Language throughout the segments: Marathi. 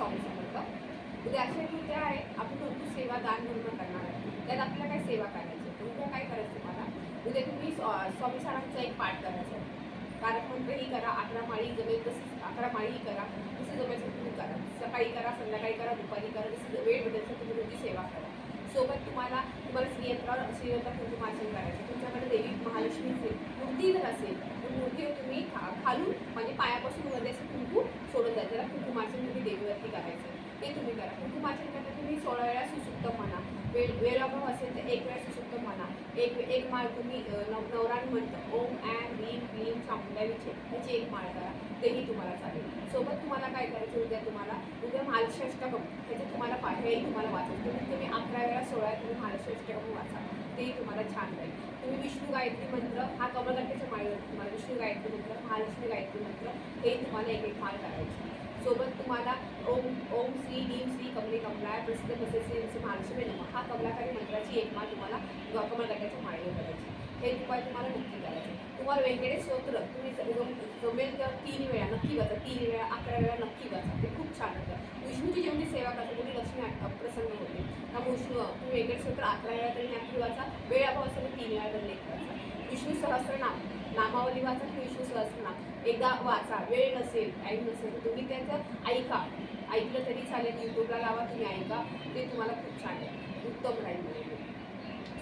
स्वामी समर्थ उद्या अक्षय उद्या आहे आपण भरपूर सेवा दान धर्म करणार आहे त्यात आपल्याला काय सेवा करायची तर उद्या काय करायचं तुम्हाला? उद्या तुम्ही स्वामी सारांचा एक पाठ करायचा आहे. कारक मंत्रही करा अकरा माळी जमेल तसंच अकरा माळी करा जसं जमेल तसं तुम्ही करा. सकाळी करा संध्याकाळी करा दुपारी करा जसं वेळ भेटेल तुम्ही तुमची सेवा करा. सोबत तुम्हाला तुम्हाला श्रीयंत्रावर श्रीयंत्र कुंकुमार्चन म्हणजे करायचं तुमच्याकडे देवी महालक्ष्मीचे मूर्ती जर असेल तर मूर्तीवर तुम्ही खा खालून म्हणजे पायापासून वगैरे असं कुंकू सोडत जायचं त्याला कुंकुमार्चन तुम्ही देवीवरती करायचं ते तुम्ही करा. म्हणजे कुंकुमार्चन करता तुम्ही सोळा वेळा सुसुप्त म्हणा. वेळ वेळाभाव असेल तर एक वेळा सुसुप्त म्हणा. एक एक माळ तुम्ही नव नवरान म्हणतं. ओम ॲम भीम भीम चामुंडा ह्याची एक माळ करा. तेही तुम्हाला चालेल. सोबत तुम्हाला काय करायचं उद्या तुम्हाला? उद्या महालष्टकम त्याचे तुम्हाला पाठ तुम्हाला वाचायचं तुम्ही तुम्ही अकरा वेळा सोळा तुम्ही महालष्टकम वाचा. तेही तुम्हाला छान राहील. तुम्ही विष्णू गायत्री मंत्र हा कमलगट्ट्याच्या माळीवर तुम्हाला विष्णू गायत्री मंत्र महालक्ष्मी गायत्री मंत्र हे तुम्हाला एक एक माळ करायची सोबत तुम्हाला ओम ओम श्री नीम श्री कमले कमलाय प्रसिद्ध प्रसिद्ध श्री महालक्ष्मी नम. हा कमलाकारी मंत्राची एक माळ तुम्हाला ग- गटाच्या माळीवर करायची हे उपाय तुम्हाला नक्की करायचे तुम्हाला वेगळे स्तोत्र तुम्ही जम- जमेल तर तीन वेळा नक्की वाचा तीन वेळा अकरा वेळा नक्की वाचा. ते खूप छान होतं. विष्णूची जेवढी सेवा करता तुम्ही लक्ष्मी प्रसन्न होते. त्यामुळे विष्णू तुम्ही वेगळे स्तोत्र अकरा वेळा तरी नक्की वाचा. वेळ अभाव असेल तर तीन वेळा तरी नक्की वाचा. विष्णू सहस्रनाम नामावली वाचा तो इश्यूज सहस्रनाम एकदा वाचा. वेळ नसेल टाईम नसेल तर तुम्ही त्याचं ऐका. ऐकलं तरी चालेल यूट्यूबला लावा तुम्ही ऐका ते तुम्हाला खूप छान आहे. उत्तम राहील म्हणजे.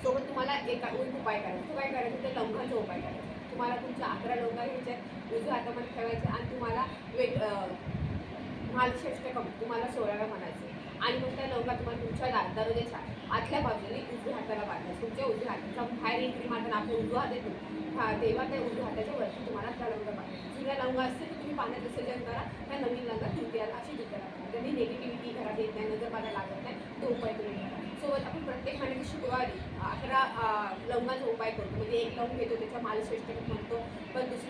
सोबत तुम्हाला एका एक उपाय करायचा. तो काय करायचा? तर लंघाचा उपाय करायचा. तुम्हाला तुमच्या अकरा लंगा घ्यायच्या उजव्या हातामध्ये ठेवायचे आणि तुम्हाला वेग महालक्ष्मीष्टकम तुम्हाला सोळाव्या म्हणायचं आणि मग त्या लवंगा तुम्हाला तुमच्या दा आतल्या बाजूने उजव्या हाताला बांधायचं तुमच्या उजव्या हाताचा बाहेर एंट्री मारताना आपण उजवा हात येतो हा तेव्हा त्या उजव्या हाताच्या वरती तुम्हाला त्या लवंगा पाहिजे जुन्या लवंगा असतील तर तुम्ही पाण्यात विसर्जन करा. त्या नवीन लवंगा तुमच्या अशी दुसऱ्या त्यांनी निगेटिव्हिटी घरात येत नाही नजर मला लागत नाही तो उपाय तुम्ही करा सोबत आपण प्रत्येक महिन्याची शुक्रवारी अकरा लवंगाचा उपाय करतो. म्हणजे एक लवंग घेतो त्याच्या मालश्रेष्ठ म्हणतो.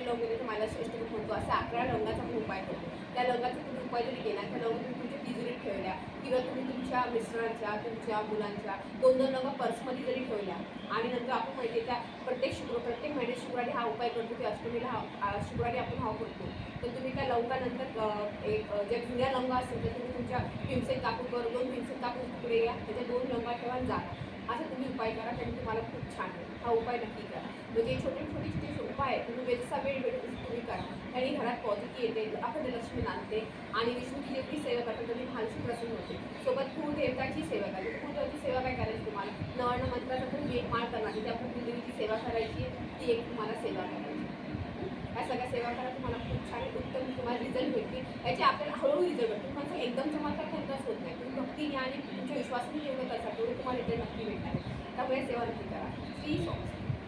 लवंग तुम्हाला श्रेष्ठ मालश्रेष्ठक म्हणतो असा अकरा लवंगाचा खूप उपाय करतो त्या लवंगाचा तुम्ही उपाय जरी केला त्या लवंग तुम्ही तुमच्या तिजोरीत ठेवल्या किंवा तुम्ही तुमच्या मिस्टरांच्या तुमच्या मुलांच्या दोन दोन लवंगा पर्समध्ये जरी ठेवल्या आणि नंतर आपण माहिती आहे त्या प्रत्येक शुक्र प्रत्येक महिन्यात शुक्रवारी हा उपाय करतो की अष्टमीला हा शुक्रवारी आपण हा करतो. तर तुम्ही त्या लवंगानंतर एक ज्या जुन्या लवंगा असतील तर तुम्ही तुमच्या हिमसेत टाकून करून दोन हिमसेत टाकून तिकडे या त्याच्या दोन लवंगा ठेवा जा. असं तुम्ही उपाय करा त्याने तुम्हाला खूप छान हा उपाय नक्की करा. म्हणजे छोटे आहे. तुम्ही जसा वेळ भेटेल तुम्ही करा. त्यांनी घरात पॉझिटिव्ह येते. आपण लक्ष्मी आणते आणि विष्णूची जेवढी सेवा करतो तुम्ही भालशी प्रसन्न होते. सोबत कुलदेवताची सेवा करायची कुलदेवताची सेवा काय करायची तुम्हाला? नवर्ण मंत्राचा तुम्ही एक माळ करणार त्या आपण कुलदेवीची सेवा करायची. ती एक तुम्हाला सेवा करायची. या सगळ्या सेवा करा. तुम्हाला खूप छान उत्तम तुम्हाला रिझल्ट भेटतील. याचे आपल्याला हळूहळू रिझल्ट भेटतो तुम्हाला एकदम चमत्कार कोणताच होत नाही. तुम्ही भक्तीने आणि तुमच्या विश्वासाने योग्य करता. तेवढं तुम्हाला रिझल्ट नक्की भेटणार त्यामुळे सेवा नक्की करा. फ्री स्वामी